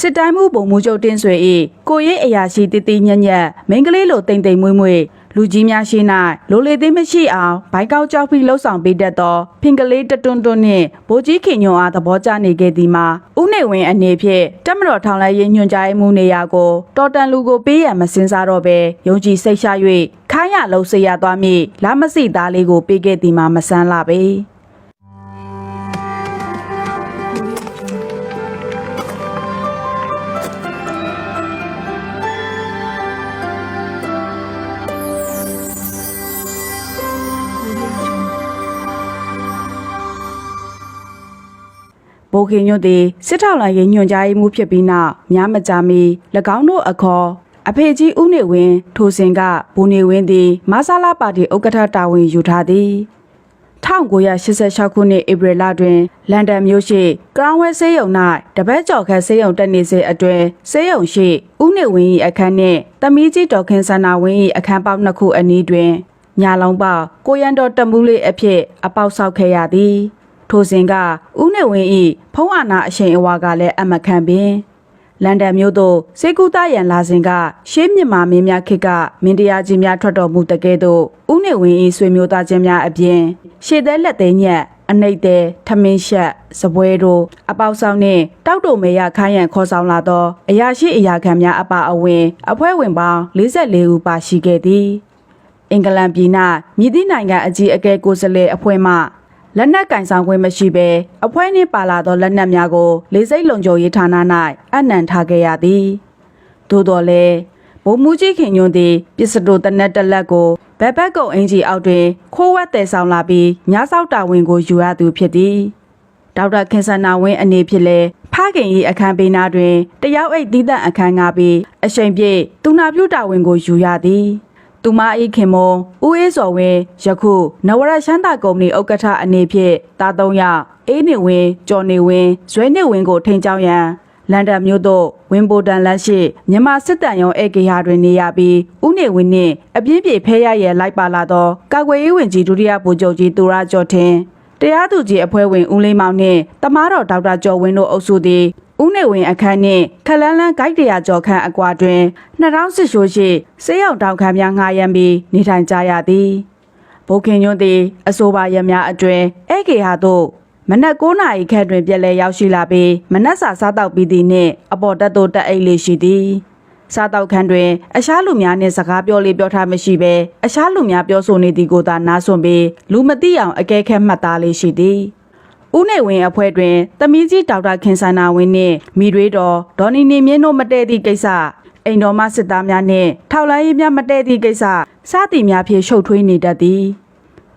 စစ်တိုင်းမှုပုံမှုချုပ်တင်းဆွေ၏ကိုရိပ်အရာရှိတည်တည်ညံ့ညံ့မိန်းကလေးလိုတိမ်တိမ်မွေ့မွေ့လူကြီးများရှိ၌လိုလေသေးမရှိအောင်ဘိုက်ကောက်ကြောက်ပြီးလှုပ်ဆောင်ပေးတတ်သောဖင်ကလေးတတွန်းတွန်းနှင့်ဗိုလ်ကြီးခင်ညွန်အားသဘောကျနေခဲ့သည်မှာဥနေဝင်အနေဖြင့်တက်မတော်ထောင်လိုက်ရေးညွှန်ကြားရေးမှုနေရာကိုတော်တန်လူကိုပေးရန်မစင်စားတော့ဘဲယုံကြည်စိတ်ရှာ၍ခိုင်းရလုံးစေရသွားမည်လာမစိသားလေးကိုပေးခဲ့သည်မှာမဆန်းလာပေ ဘိုခင်ညွတ်သည်စစ်ထောက်လိုင်းရေးညွှန်ကြားရေးမှုဖြစ်ပြီးနောက်များမကြာမီ၎င်းတို့အခေါ်အဖေကြီးဦးနေဝင်းထိုစဉ်ကဘူနေဝင်းသည်မဆာလာပါတီဥက္ကဋ္ဌတာဝန်ယူထားသည်1986ခုနှစ်ဧပြီလတွင်လန်ဒန်မြို့ရှိကရောင်းဝဲဆေးရုံ၌တပတ်ကျော်ခန့်ဆေးရုံတက်နေစဉ်အတွင်ဆေးရုံရှိဦးနေဝင်း၏အခန်းနှင့်တမီးကြီးဒေါက်ခင်ဆန္နာဝင်း၏အခန်းပေါက်နှစ်ခုအနီးတွင်ညာလုံးပေါက်ကိုရန်တော်တမှုလေးအဖြစ်အပေါက်ဆောက်ခဲ့ရသည် ထိုစဉ်ကဦးနေဝင်း၏ဖုံးအာနာအရှိန်အဝါကလည်းအမခံပင်လန်ဒန်မြို့သို့စေကူတာရန်လာစဉ်ကရှေးမြင့်မာမင်းများခေတ်ကမင်းတရားကြီးများထွက်တော်မူတကဲ့သို့ဦးနေဝင်း၏ဆွေမျိုးသားချင်းများအပြင်ရှေ့သေးလက်သေးညက်အနှိတ်သေးထမင်းရှက်စပွဲတို့အပေါက်ဆောင်နှင့်တောက်တုံမေရခိုင်းရန်ခေါ်ဆောင်လာသောအရာရှိအရာခံများအပါအဝင်အဖွဲ့ဝင်ပေါင်း44ဦးပါရှိခဲ့သည်အင်္ဂလန်ပြည်၌မြည်သည့်နိုင်ငံအကြီးအကဲကိုယ်စားလှယ်အဖွဲ့မှ လက်နက်ကင်ဆောင်ခွင့်မရှိဘဲအဖွဲ့နှင့်ပါလာသောလက်နက်များကို လေစိတ်လုံခြုံရေးဌာန၌အနံထားခဲ့ရသည်သို့တော်လည်းဗိုလ်မှူးကြီးခင်ညွန်းသည်ပစ္စတိုတနက်တစ်လက်ကိုဘက်ဘက်ကုံအင်ဂျီအောက်တွင် ခိုးဝက်တယ်ဆောင်လာပြီးညဆောက်တာဝန်ကိုယူရသူဖြစ်သည်ဒေါက်တာခင်ဆန္နာဝင်းအနေဖြင့်လဲဖခင်၏အခန်းပေးနာတွင်တယောက်အိတ်သီးသန့်အခန်းငါပြီးအချိန်ပြည့်သူနာပြုတာဝန်ကိုယူရသည် သူမ၏ခင်မွန်ဦးအေးစော်ဝင်းယခုနဝရရှမ်းသာကုမ္ပဏီဥက္ကဋ္ဌအနေဖြင့်တာသုံးယောက်အေးနေဝင်းကျော်နေဝင်းဇွဲနေဝင်းကိုထိန်ချောင်းရန်လန်ဒန်မြို့သို့ဝင်းပိုတန်လက်ရှိမြန်မာစစ်တမ်းရုံးဧကေဟာတွင်နေရပြီးဦးနေဝင်းနှင့်အပြင်းပြေဖဲရရဲ့လိုက်ပါလာသောကာကွယ်ရေးဝန်ကြီးဒုတိယဗိုလ်ချုပ်ကြီးသူရကျော်ထင်းတရားသူကြီးအဖွဲ့ဝင်ဦးလေးမောင်နှင့်တမားတော်ဒေါက်တာကျော်ဝင်းတို့အုပ်စုသည် ဦးနေဝင်းအခန်းနှင့်ခလန်းလန်းဂိုက်တရာကျော်ခန့်အကွာတွင်2010ရှိုးရှိစေးရောက်တောင်ခံများငှားရမ်းပြီးနေထိုင်ကြရသည်ဘိုခင်ညွန်းသည်အဆိုပါရများအတွင်ဧကေဟာသို့မနက်9နာရီခန့်တွင်ပြက်လဲရောက်ရှိလာပြီးမနက်စာစားတောက်ပြီးသည်နှင့်အပေါ်တက်သို့တက်အိတ်လေးရှိသည်စားတောက်ခန်းတွင်အရှားလူများနှင့်စကားပြောလေးပြောထားမရှိဘဲအရှားလူများပြောဆိုနေသည်ကိုသာနားဆွင့်ပြီးလူမသိအောင်အကဲခတ်မှတ်သားလေးရှိသည် ဦးနေဝင်းအဖွဲ့တွင်တမီးကြီးဒေါက်တာခင်ဆန္နာဝင်းနှင့်မိတွေးတော်ဒေါ်နီနီမြင့်တို့မတည့်သည့်ကိစ္စအိမ်တော်မစစ်သားများနှင့်ထောက်လိုင်းရေးများမတည့်သည့်ကိစ္စစသည်များဖြင့်ရှုပ်ထွေးနေတတ်သည်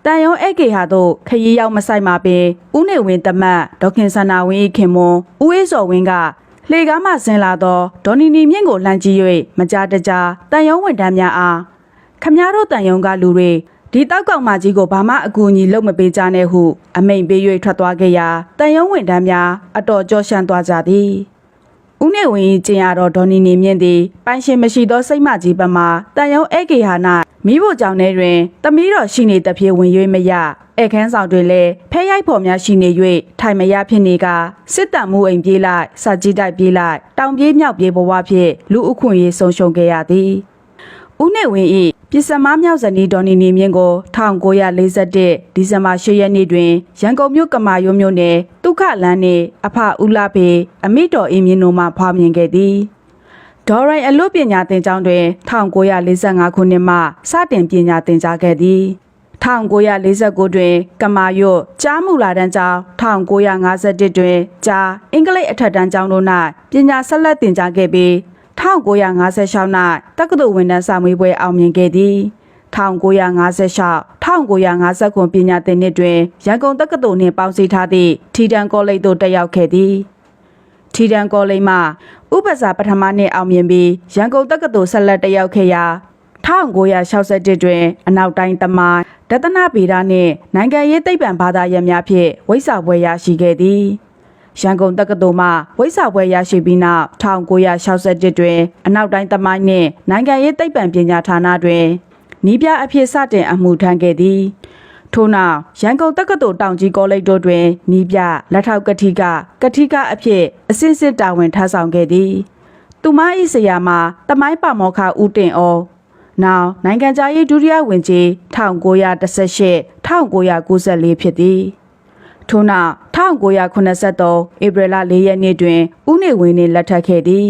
တန်ယုံဧကေဟာတို့ခရီးရောက်မဆိုင်ပါပင်ဦးနေဝင်းတမတ်ဒေါက်ခင်ဆန္နာဝင်း၏ခင်မွန်ဦးအေးစော်ဝင်းကလှေကားမှဆင်းလာသောဒေါ်နီနီမြင့်ကိုလှမ်းကြည့်၍မကြတကြတန်ယုံဝန်တန်းများအားခမည်းတော်တန်ယုံကလူတွေ ဒီတောက်ကောင်မကြီးကိုဘာမှအကူအညီလုပ်မပေးကြနဲ့ဟုအမိန်ပေး၍ထွက်သွားခဲ့ရာတန်ယုံဝန်တန်းများအတော်ကြောရှမ်းသွားကြသည်ဦးနေဝင်း၏ကျင်ရတော်ဒေါ်နီနီမြင့်သည်ပိုင်ရှင်မရှိသောစိတ်မကြီးပမာတန်ယုံဧကေဟာ၌မိဖို့ကြောင့်ထဲတွင်တမီးတော်ရှိနေသဖြင့်ဝင်၍မရဧခန်းဆောင်တွင်လည်းဖဲရိုက်ဖော်များရှိနေ၍ထိုင်မရဖြစ်နေကစစ်တမ်းမှုအိမ်ပြေးလိုက်စာကြည့်တိုက်ပြေးလိုက်တောင်ပြေးမြောက်ပြေးဘဝဖြင့်လူအခွင့်ရေးဆုံးရှုံးခဲ့ရသည် ဦးနေဝင်း၏ပစ္စမမြောက်ဇနီးဒေါ်နီနီမြင့်ကို1941ဒီဇင်ဘာ10ရက်နေ့တွင်ရန်ကုန်မြို့ကမာရွတ်မြို့နယ်ဒုက္ခလန်းနှင့်အဖဦးလာဖေအမိတော်အင်းမြင့်တို့မှဖွားမြင်ခဲ့သည်ဒေါ်ရိုင်အလို့ပညာသင်ကျောင်းတွင်1945ခုနှစ်မှစတင်ပညာသင်ကြားခဲ့သည်1949တွင် ကမာရွတ်ကြားမူလာတန်းကျောင်း1951တွင်ကြားအင်္ဂလိပ်အထက်တန်းကျောင်းတို့၌ပညာဆက်လက်သင်ကြားခဲ့ပြီး 1956၌တက္ကသိုလ်ဝန်ထမ်းစာမေးပွဲအောင်မြင်ခဲ့သည်1956 1959ပညာသင်နှစ်တွင်ရန်ကုန်တက္ကသိုလ်နှင့်ပေါင်းစည်းထားသည့်ထီတန်ကောလိပ်သို့တက်ရောက်ခဲ့သည်ထီတန်ကောလိပ်မှဥပစာပထမနှစ်အောင်မြင်ပြီးရန်ကုန်တက္ကသိုလ်ဆက်လက်တက်ရောက်ခဲ့ရာ1961တွင် အနောက်တိုင်းသမိုင်းဒသနာဗေဒနှင့်နိုင်ငံရေးသိပ္ပံဘာသာရပ်များဖြင့်ဝိဇ္ဇာဘွဲရရှိခဲ့သည် ရန်ကုန်တက္ကသိုလ်မှဝိဇ္ဇာဘွဲရရှိပြီးနောက်1961တွင်အနောက်တိုင်းသမိုင်းနှင့်နိုင်ငံရေးသိပ္ပံပညာဌာနတွင်နီးပြအဖြစ်စတင်အမှုထမ်းခဲ့သည်ထို့နောက်ရန်ကုန်တက္ကသိုလ်တောင်ကြီးကောလိပ်တို့တွင်နီးပြလက်ထောက်ကတိကကတိကအဖြစ်အစစ်စစ်တာဝန်ထမ်းဆောင်ခဲ့သည်သူမ၏ဆရာမတမိုင်းပါမောခဦးတင်အောနောက်နိုင်ငံခြားရေးဒုတိယဝန်ကြီး1918 1994ဖြစ်သည် ထို့နောက်1983ဧပြီလ4ရက်နေ့တွင်ဦးနေဝင်းနှင့်လက်ထပ်ခဲ့သည်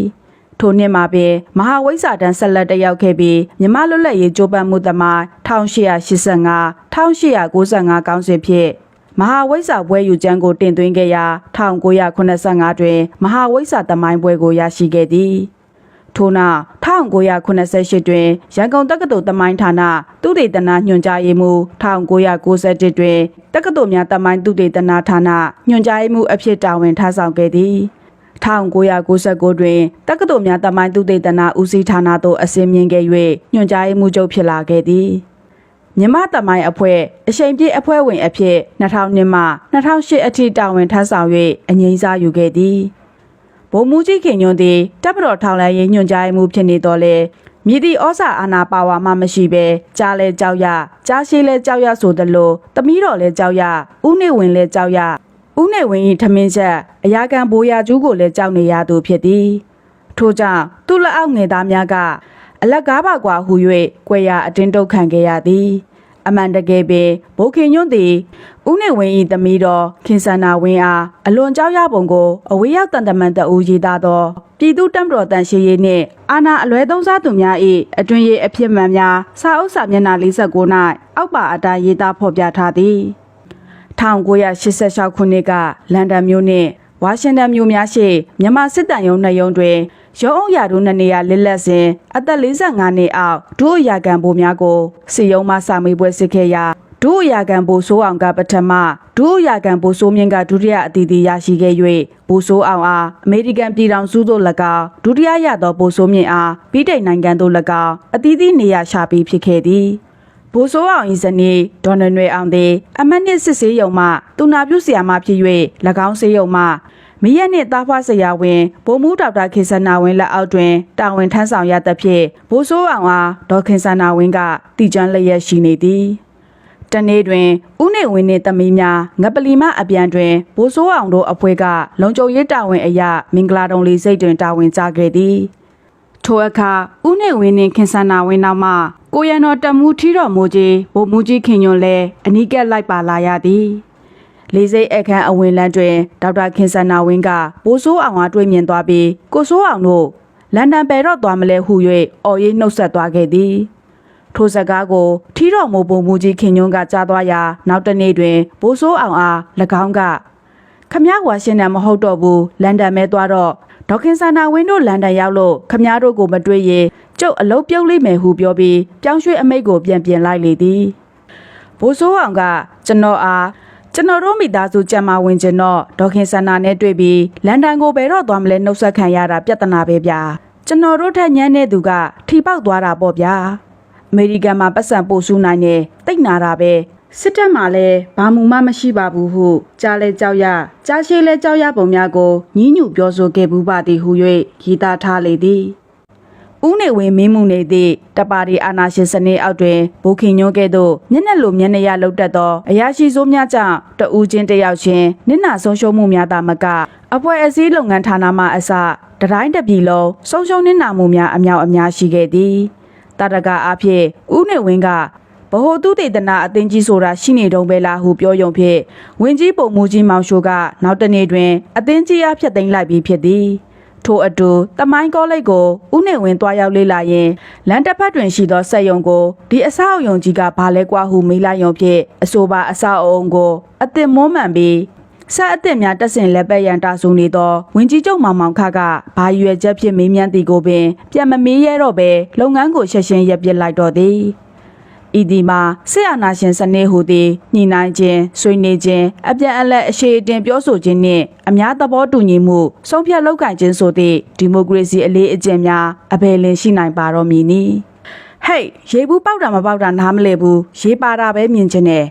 ထိုနှစ်မှာပင်မဟာဝိဇ္ဇာတန်းဆက်လက်တက်ရောက်ခဲ့ပြီးမြမလွတ်လပ်ရေးကြိုးပမ်းမှုသမိုင်း1885 1895ကောင်းစဉ်ဖြင့်မဟာဝိဇ္ဇာဘွဲယူကျမ်းကိုတင်သွင်းခဲ့ရာ1985တွင်မဟာဝိဇ္ဇာသမိုင်းဘွဲကိုရရှိခဲ့သည် ထို့နောက်1988တွင်ရန်ကုန်တက္ကသိုလ်တမိုင်းဌာနသုတေသနညွှန်ကြားရေးမှူး1991တွင်တက္ကသိုလ်များတမိုင်းသုတေသနဌာနညွှန်ကြားရေးမှူးအဖြစ်တာဝန်ထမ်းဆောင်ခဲ့သည်1999တွင်တက္ကသိုလ်များတမိုင်းသုတေသနဦးစီးဌာနသို့အစင်းမြင့်ခဲ့၍ညွှန်ကြားရေးမှူးချုပ်ဖြစ်လာခဲ့သည်မြမတမိုင်းအဖွဲ့အရှိန်ပြည့်အဖွဲ့ဝင်အဖြစ်2002မှ2008အထိတာဝန်ထမ်းဆောင်၍အငြိမ်းစားယူခဲ့သည် ဗိုလ်မှူးကြီးခင်ညွန့်သည်တပ်မတော်ထောင်လှမ်းရေးညွှန်ကြားရေးမှူးဖြစ်နေတော်လဲမြည်သည့်ဩဇာအာဏာပါဝါမှမရှိဘဲကြားလဲကြောက်ရကြားရှိလဲကြောက်ရဆိုသလိုတမီးတော်လဲကြောက်ရဥနေဝင်လဲကြောက်ရဥနေဝင်၏ထမင်းချက်အရာခံဘိုးရကျူးကိုလည်းကြောက်နေရသူဖြစ်သည်ထို့ကြောင့်သူ့လက်အောက်ငယ်သားများကအလက်ကားပါကွာဟု၍ကွယ်ရာအတင်းတုတ်ခံခဲ့ရသည် အမှန်တကယ်ပင်ဘိုခင်ညွန့်သည်ဦးနေဝင်း၏သမီးတော်ခင်စန္နာဝင်းအားအလွန်ကြောက်ရပုံကိုအဝေးရောက်တန်တမန်တအူရေးသားသောပြည်သူ့တပ်မတော်တန်ရှင်းရေးနှင့်အာဏာအလွဲသုံးစားသူများ၏အတွင်ရေးအဖြစ်မှန်များစာအုပ်စာမျက်နှာ49၌အောက်ပါအတိုင်းရေးသားဖော်ပြထားသည်1986ခုနှစ်ကလန်ဒန်မြို့နှင့်ဝါရှင်တန်မြို့များရှိမြန်မာစစ်တမ်းရုံးနှစ်ရုံးတွင် ရုံးအုပ်ရာတို့နှစ်နေရာလစ်လက်စဉ်အသက်45နှစ်အောက်ဒုအရာခံဗိုလ်များကိုစီယုံမှစာမေးပွဲစစ်ခဲ့ရာဒုအရာခံဗိုလ်စိုးအောင်ကပထမဒုအရာခံဗိုလ်စိုးမြင့်ကဒုတိယအတီးတီးရရှိခဲ့၍ဗိုလ်စိုးအောင်အားအမေရိကန်ပြည်ထောင်စုသို့၎င်းဒုတိယရသောဗိုလ်စိုးမြင့်အားပြည်ထိုင်နိုင်ငံသို့၎င်းအတီးတီးနေရာချပြီးဖြစ်ခဲ့သည်ဘိုးစိုးအောင်၏ဇနီးဒေါ်နနွေအောင်သည်အမတ်နှစ်စစ်ဆေးရုံမှတူနာပြုဆရာမဖြစ်၍၎င်းဆေးရုံမှ မရက်နှင့်သားဖွားဆရာဝန်ဘိုးမူဒေါက်တာခေစနာဝင်းလက်အောက်တွင်တာဝန်ထမ်းဆောင်ရသဖြင့်ဘိုးစိုးအောင်အားဒေါ်ခေစနာဝင်းကတည်ကျွမ်းလျက်ရှိနေသည်တနေ့တွင်ဥနေဝင်းနှင့်သမီးများငပလီမအပြန်တွင်ဘိုးစိုးအောင်တို့အဖွဲ့ကလုံခြုံရေးတာဝန်အရမင်္ဂလာတုံလေးစိတ်တွင်တာဝန်ကျခဲ့သည်ထိုအခါဦးနေဝင်းနှင့်ခင်ဆန္နာဝင်းနောက်မှကိုရံတော်တမူထီတော်မူကြီးဗိုလ်မှူးကြီးခင်ညွန့်လည်းအနီးကပ်လိုက်ပါလာရသည် လေးစိတ်အခန်းအဝင်လန်းတွင်ဒေါက်တာခင်ဆန္နာဝင်းကပိုးဆိုးအောင်အားတွေ့မြင်သွားပြီးကိုဆိုးအောင်တို့လန်ဒန်ပဲတော့သွားမလဲဟု၍အော်ရေးနှုတ်ဆက်သွားခဲ့သည်ထိုစကားကိုထီတော်မူဗိုလ်မှူးကြီးခင်ညွန့်ကကြားသွားရာနောက်တစ်နေ့တွင်ဘိုးဆိုးအောင်အား၎င်းကခမရဝါရှင်တန်မဟုတ်တော့ဘူးလန်ဒန်ပဲသွားတော့ဒေါက်ခင်ဆန္နာဝင်းတို့လန်ဒန်ရောက်လို့ခမရတို့ကိုမတွေ့ရင်ကျုပ်အလုပ်ပြုတ်လိမ့်မယ်ဟုပြောပြီးပြောင်းရွှေ့အမိတ်ကိုပြန်ပြင်လိုက်လေသည်ဘိုးစိုးအောင်ကကျွန်တော်အား ကျွန်တော်တို့မိသားစုကြံမာဝင်ကျွန်တော်ဒေါက်ခင်ဆန္နာနဲ့တွေ့ပြီးလန်ဒန်ကိုဘယ်တော့သွားမလဲနှုတ်ဆက်ခံရတာပြဿနာပဲဗျာကျွန်တော်တို့ထက်ညမ်းတဲ့သူကထီပေါက်သွားတာပေါ့ဗျာအမေရိကန်မှာပတ်စံပို့ဆူနိုင်နေတိတ်နာတာပဲစစ်တပ်မှာလည်းဘာမှမမရှိပါဘူးဟုကြားလဲကြောက်ရကြားရှိလဲကြောက်ရပုံများကိုညှဉ်းညူပြောဆိုခဲ့ဘူးပါသည်ဟု၍ရေးသားထားလေသည် ဦးနေဝင်းမင်းမှုနေသည့်တပါရီအာနာရှင်စနစ်အောက်တွင်ဘိုခင်ညိုးကဲ့သို့မျက်နှာလိုမျက်နှာရလောက်တတ်သောအရာရှိစိုးများကြောင့်တဦးချင်းတစ်ယောက်ချင်းနစ်နာဆုံးရှုံးမှုများသာမကအဖွဲ့အစည်းလုပ်ငန်းဌာနမှအစတတိုင်းတစ်ပြည်လုံးဆုံးရှုံးနစ်နာမှုများအမြောက်အများရှိခဲ့သည်တာတကအဖြစ်ဦးနေဝင်းကဗဟိုသူတေသနာအသင်းကြီးဆိုတာရှိနေတုံးပဲလားဟုပြောယုံဖြင့်ဝင်းကြီးပုံမူကြီးမောင်ရှိုးကနောက်တနေ့တွင်အသင်းကြီးအားဖြတ်သိမ်းလိုက်ပြီးဖြစ်သည် ထို့အတူတမိုင်းကောလိပ်ကိုဦးနေဝင်းတွားရောက်လေ့လာရင်လမ်းတစ်ဖက်တွင်ရှိသောစက်ယုံကိုဒီအဆောက်အုံကြီးကဘာလဲကွာဟုမေးလိုက်ယုံဖြင့်အဆိုပါအဆောက်အုံကိုအသင်မွမ်းမှန်ပြီးဆက်အသစ်များတက်ဆင်လက်ပတ်ရန်တာဆူနေသောဝင်းကြီးကျုံမောင်မောင်ခကဘာရွယ်ချက်ဖြင့်မေးမြန်းသည်ကိုပင်ပြန်မမေးရတော့ပဲလုပ်ငန်းကိုရှက်ရှင်းရပ်ပစ်လိုက်တော့သည် ဤဒီမှာဆက်အာနာရှင်စနစ်ဟူသည်ညှိနှိုင်းခြင်းဆွေးနွေးခြင်းအပြန်အလှန်အရှိအတင်ပြောဆိုခြင်းနှင့်အများသဘောတူညီမှုဆုံးဖြတ်လောက်ကင်ခြင်းဆိုသည့်ဒီမိုကရေစီအလေးအကျင့်များအဘယ်လင်ရှိနိုင်ပါတော့မည်နည်းဟေးရေဘူးပေါက်တာမပေါက်တာနားမလဲဘူးရေပါတာပဲမြင်ခြင်းနဲ့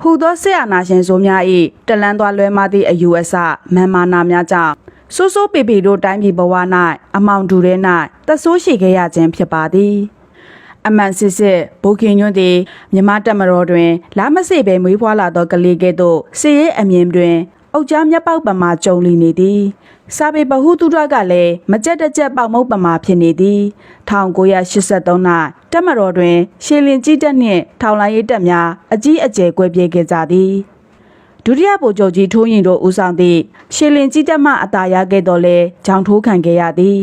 ဟူသောဆေအာနာရှင်ဆိုများ၏တလန်းသွားလွဲမသည့်အယူအဆမန်မာနာများကြောင့်ဆိုးဆိုးပေပေတို့တိုင်းပြည်ဘဝ၌အမောင်တူထဲ၌တဆိုးရှိခဲ့ရခြင်းဖြစ်ပါသည် အမှန်စစ်စစ်ဘိုခင်ညွန့်သည်မြမတက်မတော်တွင်လာမစိပဲမွေးဖွားလာသောကလေးကဲ့သို့စစ်ရေးအမြင်တွင်အုတ်ကြားမျက်ပေါက်ပမာကြုံလီနေသည်စာပေပဟုတုဒကလည်းမကြက်တကြက်ပေါက်မုတ်ပမာဖြစ်နေသည်1983၌တက်မတော်တွင် ရှေလင်ကြီးတက်နှင့်ထောင်လိုင်းရေးတက်များအကြီးအကျယ်ကွဲပြေးခဲ့ကြသည်ဒုတိယဗိုလ်ချုပ်ကြီးထိုးရင်တို့ဦးဆောင်သည့်ရှေလင်ကြီးတက်မှအတာရခဲ့တော်လဲဂျောင်ထိုးခံခဲ့ရသည်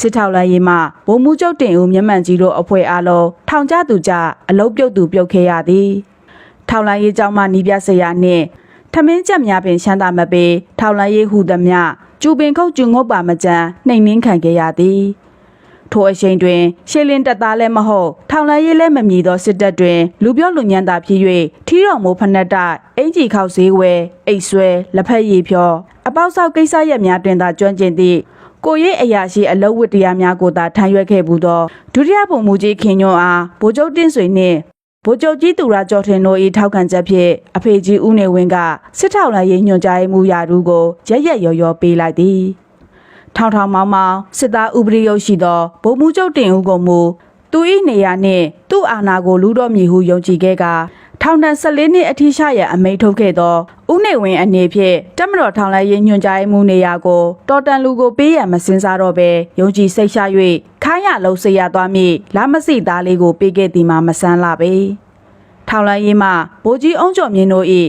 စစ်ထောက်လိုင်းရေးမှဗိုလ်မှူးချုပ်တင်ဦးမျက်မှန်ကြီးတို့အဖွဲ့အားလုံးထောင်ကျသူကြအလုတ်ပြုတ်သူပြုတ်ခဲ့ရသည်ထောက်လိုင်းရေးကြောင့်မှနီးပြဆရာနှင့်ထမင်းချက်များပင်ရှမ်းသာမပေထောက်လိုင်းရေးဟူသည်။ကျူပင်ခုတ်ကျူငုတ်ပါမကြမ်းနှိမ်နှင်းခံခဲ့ရသည်ထိုအချိန်တွင်ရှေလင်းတပ်သားလည်းမဟုတ်ထောင်လန်းရေးလည်းမမြည်သောစစ်တပ်တွင်လူပြောလူညံတာဖြစ်၍ထီးတော်မိုးဖနက်တအင်ကြီးခောက်ဈေးဝဲအိတ်ဆွဲလက်ဖက်ရည်ဖြောအပေါက်ဆောက်ကိစ္စရပ်များတွင်သာကျွမ်းကျင်သည့် ကိုရေးအရာရှိအလုတ်ဝတ္တရားများကိုသာထမ်းရွက်ခဲ့ဘူးသောဒုတိယပုံမူကြီးခင်ညွန့်အားဗိုလ်ချုပ်တင့်ဆွေနှင့်ဗိုလ်ချုပ်ကြီးသူရကျော်ထင်တို့၏ထောက်ခံချက်ဖြင့်အဖေကြီးဦးနေဝင်းကစစ်ထောက်လိုင်းရေးညွှန်ကြားရေးမှူးရာထူးကိုရက်ရက်ရော်ရော်ပေးလိုက်သည်ထောင်ထောင်မောင်းမောင်းစစ်သားဥပဒေရုပ်ရှိသောဗိုလ်မှူးချုပ်တင်ဦးကိုမူသူ၏နေရာနှင့်သူ့အာဏာကိုလူတော်မည်ဟုယုံကြည်ခဲ့က ထောင်ဒဏ်14နှစ်အထိရှာရန်အမိန့်ထုတ်ခဲ့သောဦးနေဝင်းအနေဖြင့်တက်မတော်ထောင်လိုက်ရေးညွှန်ကြားရေးမှူးနေရာကိုတော်တန်လူကိုပေးရန်မစင်စားတော့ဘဲယုံကြည်စိတ်ရှာ၍ခိုင်းရလုံးစေရသွားမည်လာမစိသားလေးကိုပေးခဲ့သည်မှာမဆန်းလာပေ။ထောင်လိုင်းရေးမှဗိုလ်ကြီးအောင်ကျော်မြင့်တို့၏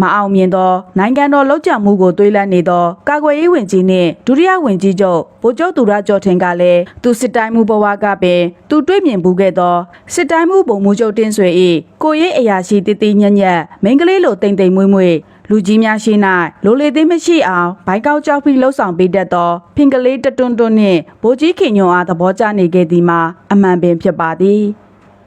မအောင်မြင်သောနိုင်ငံတော်လောက်ကျမှုကိုတွေးလန့်နေသောကာကွယ်ရေးဝန်ကြီးနှင့်ဒုတိယဝန်ကြီးချုပ်ဗိုလ်ချုပ်သူရကျော်ထင်ကလည်းသူစစ်တိုင်းမှုဘဝကပင်သူတွေ့မြင်ဘူးခဲ့သောစစ်တိုင်းမှုပုံမှုချုပ်တင်းဆွေ၏ကိုရေးအရာရှိတည်တည်ညံ့ညံ့မိန်းကလေးလိုတိမ်တိမ်မွေ့မွေ့လူကြီးများရှိ၌လိုလေသိမ်းမရှိအောင်ဘိုင်ကောက်ကြောက်ပြီးလှုပ်ဆောင်ပေးတတ်သောဖင်ကလေးတတွန်းတွန်းနှင့်ဗိုလ်ကြီးခင်ညွန်အားသဘောကျနေခဲ့သည်မှာအမှန်ပင်ဖြစ်ပါသည်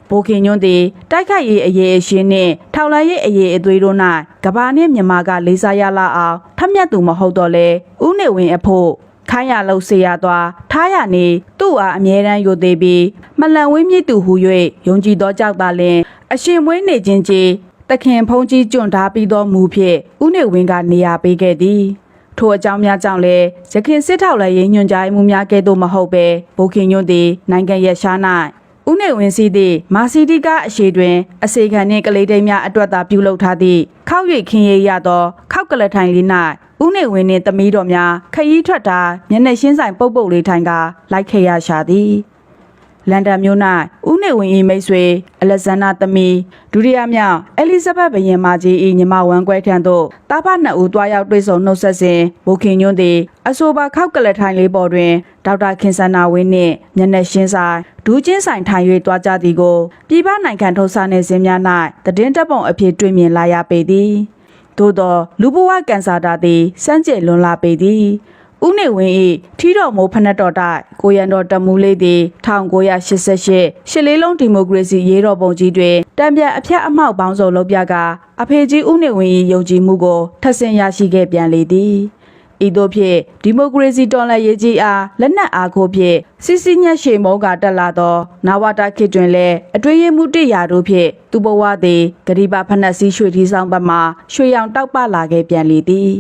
ဘိုခင်ညွန့်သည်တိုက်ခိုက်ရေးအရေးအရှင်းနှင့်ထောက်လှမ်းရေးအရေးအသွေးတို့၌ကဘာနှင့်မြန်မာကလေးစားရလာအောင်ထက်မြက်သူမဟုတ်တော့လေဥနေဝင်အဖို့ခိုင်းရလို့စေရသွားထားရနေသူ့အားအမြဲတမ်းယိုသေးပြီးမလန်ဝင်းမြစ်သူဟူ၍ယုံကြည်သောကြောက်ပါလင်အရှင်မွေးနေခြင်းကြီးတခင်ဖုံးကြီးကျွန့်ထားပြီးသောမူဖြင့်ဥနေဝင်ကနေရာပေးခဲ့သည်ထိုအကြောင်းများကြောင့်လည်းရခင်စစ်ထောက်လည်းရင်းညွှန်ကြားမှုများကဲ့သို့မဟုတ်ပဲဘိုခင်ညွန့်သည်နိုင်ငံရဲ့ရှား၌ ဥနေဝင်စီသည့်မာစီတီကအရှိတွင်အစေခံနှင့်ကလေးတိမ်များအတွက်သာပြုလုပ်ထားသည့်ခောက်၍ခင်းရရသောခောက်ကလထိုင်လေး၌ဥနေဝင်နှင့်သမီးတော်များခရီးထွက်တာမျက်နှာရှင်းဆိုင်ပုတ်ပုတ်လေးထိုင်ကလိုက်ခဲ့ရရှာသည် လန်ဒန်မြို့၌ဦးနေဝင်၏မိတ်ဆွေအလက်ဇန္ဒာသမီးဒုတိယမြောက်အဲလီဇဘက်ဘုရင်မကြီး၏ညီမဝမ်းကွဲထံသို့တာဖနှစ်ဦးတွားရောက်တွေ့ဆုံနှုတ်ဆက်စဉ်ဘိုခင်ညွန့်သည်အဆိုပါခောက်ကလထိုင်လေးပေါ်တွင်ဒေါက်တာခင်စန္နာဝင်းနှင့်မျက်နှာရှင်းဆိုင်ဒူးချင်းဆိုင်ထိုင်၍တွားကြသည်ကိုပြည်ပနိုင်ငံထုတ်စာနယ်ဇင်းများ၌သတင်းတပ်ပုံအဖြစ်တွေ့မြင်လာရပေသည်သို့သောလူဘဝကန်ဆာတာသည်စမ်းကြယ်လွန်လာပေသည် ဦးနေဝင်း၏ထီတော်မိုးဖနက်တော်တိုက်ကိုရန်တော်တမူးလေးသည်1988ရှစ်လေးလုံးဒီမိုကရေစီရေးတော်ပုံကြီးတွင်တံပြန်အဖြတ်အမှောက်ပေါင်းစုံလုပ်ပြကအဖေကြီးဦးနေဝင်း၏ယုံကြည်မှုကိုထပ်ဆင့်ရရှိခဲ့ပြန်လေသည်ဤသို့ဖြင့်ဒီမိုကရေစီတော်လှန်ရေးကြီးအားလက်နက်အားကိုဖြင့်စစ်စစ်ညက်ရှေမောကတက်လာသောနဝတာခေတ်တွင်လည်းအတွေ့ရမှုတရာတို့ဖြင့်သူဘဝသည်ဂရိပါဖနက်စည်းရွှေထီဆောင်ဘက်မှရွှေရောင်တောက်ပလာခဲ့ပြန်လေသည်